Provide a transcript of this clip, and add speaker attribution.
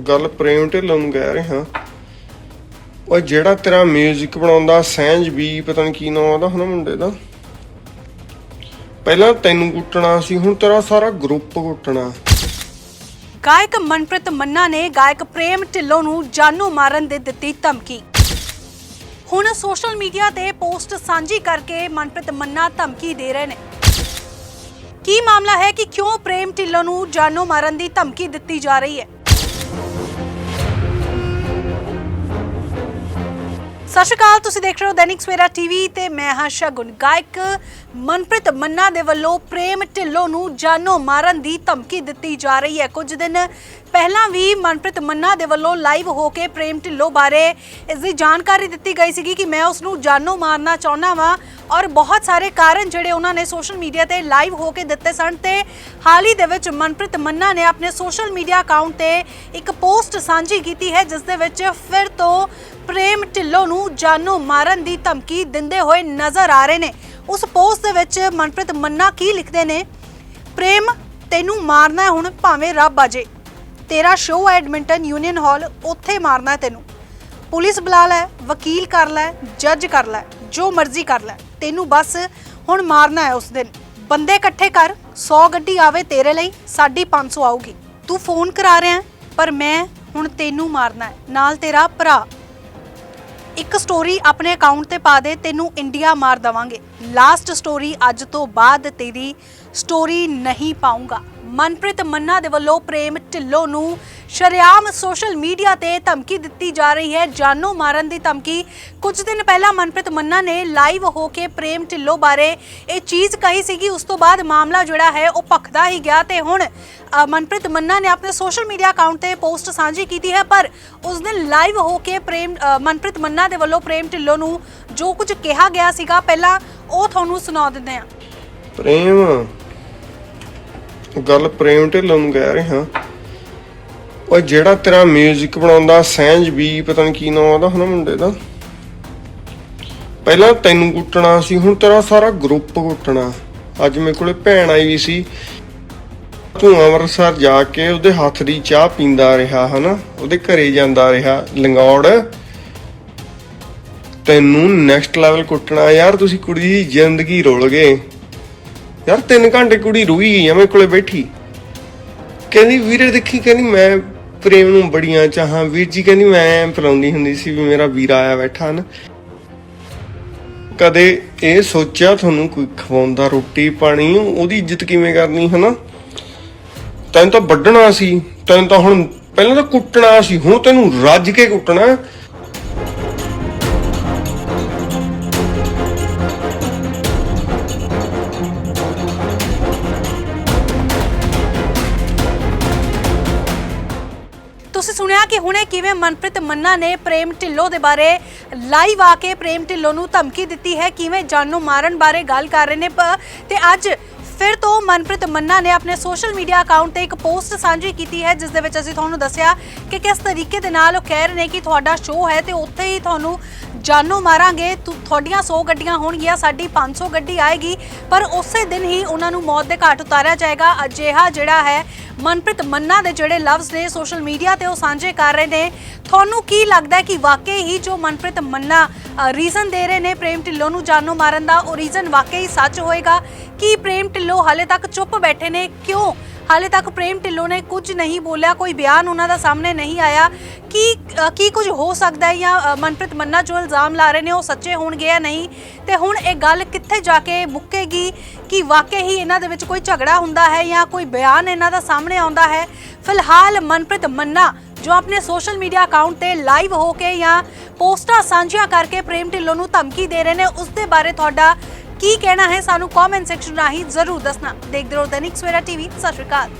Speaker 1: ਗੱਲ ਪ੍ਰੇਮ ਢਿੱਲੋਂ ਨੂੰ ਕਹਿ ਰਿਹਾ। ਉਹ ਜਿਹੜਾ ਤੇਰਾ 뮤직 ਬਣਾਉਂਦਾ, ਸਹਿਜ ਵੀ ਪਤਾ ਨਹੀਂ ਕੀ ਨਾਮ ਉਹਦਾ, ਹਨਾ ਮੁੰਡੇ ਦਾ? ਪਹਿਲਾਂ ਤੈਨੂੰ ਕੁੱਟਣਾ ਸੀ, ਹੁਣ ਤੇਰਾ ਸਾਰਾ ਗਰੁੱਪ ਕੁੱਟਣਾ।
Speaker 2: ਗਾਇਕ ਮਨਪ੍ਰੀਤ ਮੰਨਾ ਨੇ ਗਾਇਕ ਪ੍ਰੇਮ ਢਿੱਲੋਂ ਨੂੰ ਜਾਨੋਂ ਮਾਰਨ ਦੇ ਦਿੱਤੀ ਧਮਕੀ। ਹੁਣ ਸੋਸ਼ਲ ਮੀਡੀਆ ਤੇ ਪੋਸਟ ਸਾਂਝੀ ਕਰਕੇ ਮਨਪ੍ਰੀਤ ਮੰਨਾ ਧਮਕੀ ਦੇ ਰਹੇ ਨੇ। ਕੀ ਮਾਮਲਾ ਹੈ ਕਿ ਕਿਉਂ ਪ੍ਰੇਮ ਢਿੱਲੋਂ ਨੂੰ ਜਾਨੂ ਮਾਰਨ ਦੀ ਧਮਕੀ ਦਿੱਤੀ ਜਾ ਰਹੀ ਹੈ? ਸਤਿ ਸ਼੍ਰੀ ਅਕਾਲ, ਤੁਸੀਂ ਦੇਖ ਰਹੇ ਹੋ ਦੈਨਿਕ ਸਵੇਰਾ ਟੀਵੀ ਤੇ ਮੈਂ ਹਾਂ ਸ਼ਗੁਨ। ਗਾਇਕ ਮਨਪ੍ਰੀਤ ਮੰਨਾ ਦੇ ਵੱਲੋਂ ਪ੍ਰੇਮ ਢਿੱਲੋਂ ਨੂੰ ਜਾਨੋਂ ਮਾਰਨ ਦੀ ਧਮਕੀ ਦਿੱਤੀ ਜਾ ਰਹੀ ਹੈ। ਕੁਝ ਦਿਨ ਪਹਿਲਾਂ ਵੀ ਮਨਪ੍ਰੀਤ ਮੰਨਾ ਦੇ ਵੱਲੋਂ ਲਾਈਵ ਹੋ ਕੇ ਪ੍ਰੇਮ ਢਿੱਲੋਂ ਬਾਰੇ ਇਸ ਦੀ ਜਾਣਕਾਰੀ ਦਿੱਤੀ ਗਈ ਸੀਗੀ ਕਿ ਮੈਂ ਉਸ ਨੂੰ ਜਾਨੋਂ ਮਾਰਨਾ ਚਾਹੁੰਦਾ ਵਾਂ। ਔਰ ਬਹੁਤ ਸਾਰੇ ਕਾਰਨ ਜਿਹੜੇ ਉਹਨਾਂ ਨੇ ਸੋਸ਼ਲ ਮੀਡੀਆ ਤੇ ਲਾਈਵ ਹੋ ਕੇ ਦਿੱਤੇ ਸਨ ਤੇ ਹਾਲ ਹੀ ਦੇ ਵਿੱਚ ਮਨਪ੍ਰੀਤ ਮੰਨਾ ਨੇ ਆਪਣੇ ਸੋਸ਼ਲ ਮੀਡੀਆ ਅਕਾਊਂਟ ਤੇ ਇੱਕ ਪੋਸਟ ਸਾਂਝੀ ਕੀਤੀ ਹੈ, ਜਿਸ ਦੇ ਵਿੱਚ ਫਿਰ ਤੋਂ ਪ੍ਰੇਮ ਢਿੱਲੋਂ ਨੂੰ ਜਾਨੋਂ ਮਾਰਨ ਦੀ ਧਮਕੀ ਦਿੰਦੇ ਹੋਏ ਨਜ਼ਰ ਆ ਰਹੇ ਨੇ। ਉਸ ਪੋਸਟ ਦੇ ਵਿੱਚ ਮਨਪ੍ਰੀਤ ਮੰਨਾ ਕੀ ਲਿਖਦੇ ਨੇ? ਪ੍ਰੇਮ, ਤੈਨੂੰ ਮਾਰਨਾ ਹੁਣ, ਭਾਵੇਂ ਰੱਬ ਆ ਜੇ। ਤੇਰਾ ਸ਼ੋਅ ਹੈ ਐਡਮਿੰਟਨ ਯੂਨੀਅਨ ਹਾਲ, ਉੱਥੇ ਮਾਰਨਾ ਤੈਨੂੰ। ਪੁਲਿਸ ਬੁਲਾ ਲੈ, ਵਕੀਲ ਕਰ ਲੈ, ਜੱਜ ਕਰ ਲੈ, ਜੋ ਮਰਜ਼ੀ ਕਰ ਲੈ। ਤੈਨੂੰ ਬਸ ਹੁਣ ਮਾਰਨਾ ਹੈ ਉਸ ਦਿਨ। ਬੰਦੇ ਇਕੱਠੇ ਕਰ 100 ਗੱਡੀ ਆਵੇ ਤੇਰੇ ਲਈ ਸਾਡੀ 500 ਆਊਗੀ। ਤੂੰ ਫੋਨ ਕਰਾ ਰਿਹਾ ਹੈ, ਪਰ ਮੈਂ ਹੁਣ ਤੈਨੂੰ ਮਾਰਨਾ ਹੈ ਨਾਲ ਤੇਰਾ ਭਰਾ। ਇੱਕ ਸਟੋਰੀ ਆਪਣੇ ਅਕਾਊਂਟ ਤੇ ਪਾ ਦੇ ਤੈਨੂੰ ਇੰਡੀਆ ਮਾਰ ਦਵਾਂਗੇ। ਲਾਸਟ ਸਟੋਰੀ ਅੱਜ ਤੋਂ ਬਾਅਦ ਤੇਰੀ ਸਟੋਰੀ ਨਹੀਂ ਪਾਉਂਗਾ ਮਨਪ੍ਰੀਤ ਮੰਨਾ ਦੇ ਵੱਲੋਂ ਪ੍ਰੇਮ ਢਿੱਲੋਂ ਨੂੰ ਸ਼ਰੇਆਮ ਸੋਸ਼ਲ ਮੀਡੀਆ ਤੇ ਧਮਕੀ ਦਿੱਤੀ ਜਾ ਰਹੀ ਹੈ। ਜਾਨੋਂ ਮਾਰਨ ਦੀ ਧਮਕੀ। ਕੁਝ ਦਿਨ ਪਹਿਲਾਂ ਮਨਪ੍ਰੀਤ ਮੰਨਾ ਨੇ ਲਾਈਵ ਹੋ ਕੇ ਪ੍ਰੇਮ ਢਿੱਲੋਂ ਬਾਰੇ ਇਹ ਚੀਜ਼ ਕਹੀ ਸੀਗੀ। ਉਸ ਤੋਂ ਬਾਅਦ ਮਾਮਲਾ ਜਿਹੜਾ ਹੈ, ਉਹ ਭਖਦਾ ਹੀ ਗਿਆ ਤੇ ਹੁਣ ਮਨਪ੍ਰੀਤ ਮੰਨਾ ਨੇ ਆਪਣੇ ਸੋਸ਼ਲ ਮੀਡੀਆ ਅਕਾਊਂਟ ਤੇ ਪੋਸਟ ਸਾਂਝੀ ਕੀਤੀ ਹੈ। ਪਰ ਉਸ ਦਿਨ ਲਾਈਵ ਹੋ ਕੇ ਪ੍ਰੇਮ ਮਨਪ੍ਰੀਤ ਮੰਨਾ ਦੇ ਵੱਲੋਂ ਪ੍ਰੇਮ ਢਿੱਲੋਂ ਨੂੰ ਜੋ ਕੁਝ ਕਿਹਾ ਗਿਆ ਸੀਗਾ, ਪਹਿਲਾਂ ਉਹ ਤੁਹਾਨੂੰ ਸੁਣਾ ਦਿੰਦੇ ਹਾਂ।
Speaker 1: ਪ੍ਰੇਮ ਗੱਲ ਪ੍ਰੇਮ ਢਿੱਲੋਂ ਨੂੰ ਕਹਿ ਰਿਹਾ। ਉਹ ਜਿਹੜਾ ਤੇਰਾ 뮤직 ਬਣਾਉਂਦਾ, ਸਹਿਜ ਵੀ ਪਤਾ ਨਹੀਂ ਕੀ ਨਾਮ ਉਹਦਾ, ਹਨਾ ਮੁੰਡੇ ਦਾ? ਪਹਿਲਾਂ ਤੈਨੂੰ ਕੁੱਟਣਾ ਸੀ, ਹੁਣ ਤੇਰਾ ਸਾਰਾ ਗਰੁੱਪ ਕੁੱਟਣਾ। ਅੱਜ ਮੇਰੇ ਕੋਲੇ ਭੈਣ ਆਈ ਵੀ ਸੀ। ਤੂੰ ਅੰਮ੍ਰਿਤਸਰ ਜਾ ਕੇ ਉਹਦੇ ਹੱਥ ਦੀ ਚਾਹ ਪੀਂਦਾ ਰਿਹਾ, ਹਨਾ? ਉਹਦੇ ਘਰੇ ਜਾਂਦਾ ਰਿਹਾ, ਲੰਗੌੜ। ਤੈਨੂੰ ਨੈਕਸਟ ਲੈਵਲ ਕੁੱਟਣਾ, ਯਾਰ, ਤੁਸੀਂ ਕੁੜੀ ਦੀ ਜ਼ਿੰਦਗੀ ਰੋਲ ਗਏ। ਯਾਰ 3 ਘੰਟੇ ਕੁੜੀ ਰੋਈ ਗਈ ਆ, ਮੇਰੇ ਕੋਲੇ ਬੈਠੀ। ਕਹਿੰਦੀ, ਵੀਰੇ ਦੇਖੀ, ਕਹਿੰਦੀ ਮੈਂ ਪ੍ਰੇਮ ਨੂੰ ਬੜੀਆਂ ਚਾਹਾਂ। ਵੀਰ ਜੀ ਕਹਿੰਦੀ, ਮੈਂ ਪਲਾਉਂਦੀ ਹੁੰਦੀ ਸੀ ਵੀ ਮੇਰਾ ਵੀਰ ਆਇਆ ਬੈਠਾ ਨਾ। ਕਦੇ ਇਹ ਸੋਚਿਆ ਤੁਹਾਨੂੰ ਕੋਈ ਖਵਾਉਂਦਾ ਰੋਟੀ ਪਾਣੀ? ਉਹਦੀ ਇੱਜ਼ਤ ਕਿਵੇਂ ਕਰਨੀ, ਹਨਾ? ਤੈਨੂੰ ਤਾਂ ਵੱਢਣਾ ਸੀ। ਤੈਨੂੰ ਤਾਂ ਹੁਣ ਪਹਿਲਾਂ ਤਾਂ ਕੁੱਟਣਾ ਸੀ, ਹੁਣ ਤੈਨੂੰ ਰੱਜ ਕੇ ਕੁੱਟਣਾ।
Speaker 2: ਤੁਸੀਂ ਸੁਣਿਆ ਕਿ ਹੁਣੇ ਕਿਵੇਂ ਮਨਪ੍ਰੀਤ ਮੰਨਾ ਨੇ ਪ੍ਰੇਮ ਢਿੱਲੋਂ ਦੇ ਬਾਰੇ ਲਾਈਵ ਆ ਕੇ ਪ੍ਰੇਮ ਢਿੱਲੋਂ ਨੂੰ ਧਮਕੀ ਦਿੱਤੀ ਹੈ, ਕਿਵੇਂ ਜਾਨੋਂ ਮਾਰਨ ਬਾਰੇ ਗੱਲ ਕਰ ਰਹੇ ਨੇ ਤੇ ਅੱਜ ਫਿਰ ਤੋਂ ਮਨਪ੍ਰੀਤ ਮੰਨਾ ਨੇ ਆਪਣੇ ਸੋਸ਼ਲ ਮੀਡੀਆ ਅਕਾਊਂਟ ਤੇ ਇੱਕ ਪੋਸਟ ਸਾਂਝੀ ਕੀਤੀ ਹੈ, ਜਿਸ ਦੇ ਵਿੱਚ ਅਸੀਂ ਤੁਹਾਨੂੰ ਦੱਸਿਆ ਕਿ ਕਿਸ ਤਰੀਕੇ ਦੇ ਨਾਲ ਉਹ ਕਹਿ ਰਹੇ ਨੇ ਕਿ ਤੁਹਾਡਾ ਸ਼ੋਅ ਹੈ ਤੇ ਉੱਥੇ ਹੀ ਤੁਹਾਨੂੰ ਜਾਨੋਂ ਮਾਰਾਂਗੇ ਤੁਹਾਡੀਆਂ 100 ਗੱਡੀਆਂ ਹੋਣਗੀਆਂ, ਸਾਡੀ 500 ਗੱਡੀ ਆਏਗੀ, ਪਰ ਉਸੇ ਦਿਨ ਹੀ ਉਹਨਾਂ ਨੂੰ ਮੌਤ ਦੇ ਘਾਟ ਉਤਾਰਿਆ ਜਾਏਗਾ। ਅਜਿਹਾ ਜਿਹੜਾ ਹੈ ਮਨਪ੍ਰੀਤ ਮੰਨਾ ਦੇ ਜਿਹੜੇ ਲਫ਼ਜ਼ ਨੇ ਸੋਸ਼ਲ ਮੀਡੀਆ ਤੇ ਉਹ ਸਾਂਝੇ ਕਰ ਰਹੇ ਨੇ। ਤੁਹਾਨੂੰ ਕੀ ਲੱਗਦਾ ਕਿ ਵਾਕਈ ਹੀ ਜੋ ਮਨਪ੍ਰੀਤ ਮੰਨਾ ਰੀਜ਼ਨ ਦੇ ਰਹੇ ਨੇ ਪ੍ਰੇਮ ਢਿੱਲੋਂ ਨੂੰ ਜਾਨੋਂ ਮਾਰਨ ਦਾ ਉਹ ਰੀਜ਼ਨ ਵਾਕਈ ਸੱਚ ਹੋਏਗਾ ਕਿ ਪ੍ਰੇਮ ਢਿੱਲੋਂ ਹਾਲੇ ਤੱਕ ਚੁੱਪ ਬੈਠੇ ਨੇ? ਕਿਉਂ? ਹਾਲੇ ਤੱਕ ਪ੍ਰੇਮ ਢਿੱਲੋਂ ਨੇ ਕੁਝ ਨਹੀਂ ਬੋਲਿਆ, ਕੋਈ ਬਿਆਨ ਉਹਨਾਂ ਦਾ ਸਾਹਮਣੇ ਨਹੀਂ ਆਇਆ। ਕੀ ਕੀ ਕੁਝ ਹੋ ਸਕਦਾ ਹੈ ਜਾਂ ਮਨਪ੍ਰੀਤ ਮੰਨਾ ਜੋ ਇਲਜ਼ਾਮ ਲਾ ਰਹੇ ਨੇ ਉਹ ਸੱਚੇ ਹੋਣਗੇ ਜਾਂ ਨਹੀਂ? ਤੇ ਹੁਣ ਇਹ ਗੱਲ ਕਿੱਥੇ ਜਾ ਕੇ ਮੁੱਕੇਗੀ ਕਿ ਵਾਕਈ ਹੀ ਇਹਨਾਂ ਦੇ ਵਿੱਚ ਕੋਈ ਝਗੜਾ ਹੁੰਦਾ ਹੈ ਜਾਂ ਕੋਈ ਬਿਆਨ ਇਹਨਾਂ ਦਾ ਸਾਹਮਣੇ ਆਉਂਦਾ ਹੈ? ਫਿਲਹਾਲ ਮਨਪ੍ਰੀਤ ਮੰਨਾ ਜੋ ਆਪਣੇ ਸੋਸ਼ਲ ਮੀਡੀਆ ਅਕਾਊਂਟ ਤੇ ਲਾਈਵ ਹੋ ਕੇ ਜਾਂ ਪੋਸਟਾਂ ਸਾਂਝੀਆਂ ਕਰਕੇ ਪ੍ਰੇਮ ਢਿੱਲੋਂ ਨੂੰ ਧਮਕੀ ਦੇ ਰਹੇ ਨੇ, ਉਸ ਦੇ ਬਾਰੇ ਤੁਹਾਡਾ ਕੀ ਕਹਿਣਾ ਹੈ? ਸਾਨੂੰ ਕਮੈਂਟ ਸੈਕਸ਼ਨ ਰਾਹੀਂ ਜ਼ਰੂਰ ਦੱਸਣਾ। ਦੇਖਦੇ ਰਹੋ ਦੈਨਿਕ ਸਵੇਰਾ ਟੀਵੀ, ਸਤਿ ਸ਼੍ਰੀ ਅਕਾਲ।